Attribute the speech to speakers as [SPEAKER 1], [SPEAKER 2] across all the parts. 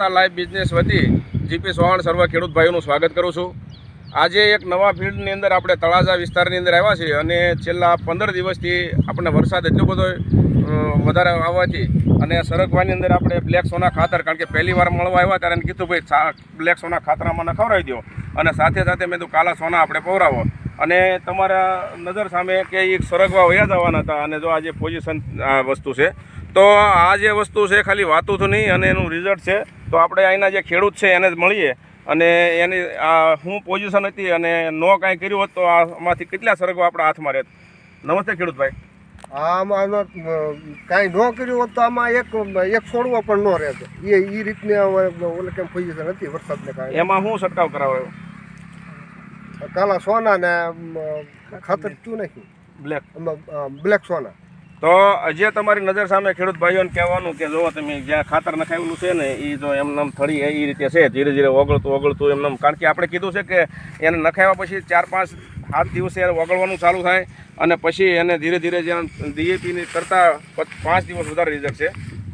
[SPEAKER 1] આસ્થા live business વતી GP Sohan સર્વ ખેડૂત ભાઈઓનું સ્વાગત કરું છું. આજે એક નવા ફિલ્ડની અંદર આપણે તળાજા વિસ્તારની અંદર આવ્યા છીએ અને છેલ્લા પંદર દિવસથી આપણને વરસાદ એટલો બધો વધારે આવવાથી અને સરગવાની અંદર આપણે બ્લેક સોના ખાતર, કારણ કે પહેલી વાર મળવા આવ્યા ત્યારે કીધું, ભાઈ બ્લેક સોના ખાતરામાં ખવડાવી દો અને સાથે સાથે મેં તો કાલા સોના આપણે પવરાવો. અને તમારા નજર સામે કે એક સરગવા વયા જવાના હતા અને જો આ જે પોઝિશન આ વસ્તુ છે તો આ જે વસ્તુ છે ખાલી વાતું તો નહીં અને એનું રિઝલ્ટ છે. તો આપણે અહીંના જે ખેડૂત છે એને જ મળીએ. અને એની આ હું પોઝિશન હતી અને નો કાંઈ કર્યું હોત તો આમાંથી કેટલા સરગવા આપણા હાથમાં રહેત? નમસ્તે ખેડૂતભાઈ
[SPEAKER 2] આમાં કાંઈ ન કર્યું હોત તો આમાં એક એક છોડવો પણ ન રહેતો. એ એ રીતની ઓલે કેમ પોઝિશન હતી વરસાદને કારણે?
[SPEAKER 1] એમાં હું છંટકાવ કરાવ્યો
[SPEAKER 2] કાલા સોના ને ખાતર શું નાખ્યું
[SPEAKER 1] બ્લેક.
[SPEAKER 2] બ્લેક સોના.
[SPEAKER 1] તો જે તમારી નજર સામે ખેડૂત ભાઈઓને કહેવાનું કે જો તમે જ્યાં ખાતર નખાયેલું છે ને એ જો એમનામ થળી એ રીતે છે, ધીરે ધીરે ઓગળતું ઓગળતું એમનામ. કારણ કે આપણે કીધું છે કે એને નખાવ્યા પછી ચાર પાંચ સાત દિવસે ઓગળવાનું ચાલુ થાય અને પછી એને ધીરે ધીરે જ્યાં ડીએપીની કરતાં પાંચ દિવસ વધારે રિઝલ્ટ છે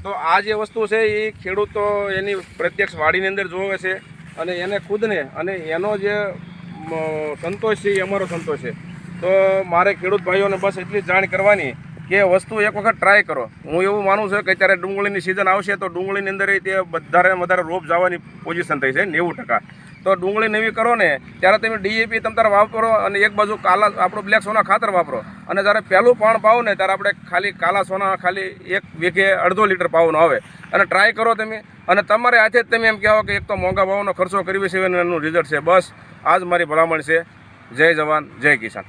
[SPEAKER 1] તો આ જે વસ્તુ છે એ ખેડૂતો એની પ્રત્યક્ષ વાડીની અંદર જોવે છે અને એને ખુદને અને એનો જે સંતોષ છે એ અમારો સંતોષ છે તો મારે ખેડૂત ભાઈઓને બસ એટલી જ જાણ કરવાની કે વસ્તુ એક વખત ટ્રાય કરો. હું એવું માનું છું કે અત્યારે ડુંગળીની સિઝન આવશે તો ડુંગળીની અંદર તે વધારે વધારે રોપ જવાની પોઝિશન થઈ છે, નેવું ટકા. તો ડુંગળી નવી કરો ને, ત્યારે તમે ડીએપી તમે તારે વાપરો અને એક બાજુ કાલા, આપણું બ્લેક સોના ખાતર વાપરો. અને જ્યારે પહેલું પાણ પાવો ને, ત્યારે આપણે ખાલી કાલા સોના, ખાલી એક વીઘે અડધો લીટર પાવાનો આવે. અને ટ્રાય કરો તમે. અને તમારે હાથે જ તમે એમ કહેવો કે એક તો મોંઘા ભાવનો ખર્ચો કરવી છે એનું રિઝલ્ટ છે. બસ, આજ મારી ભલામણ છે. જય જવાન, જય કિસાન.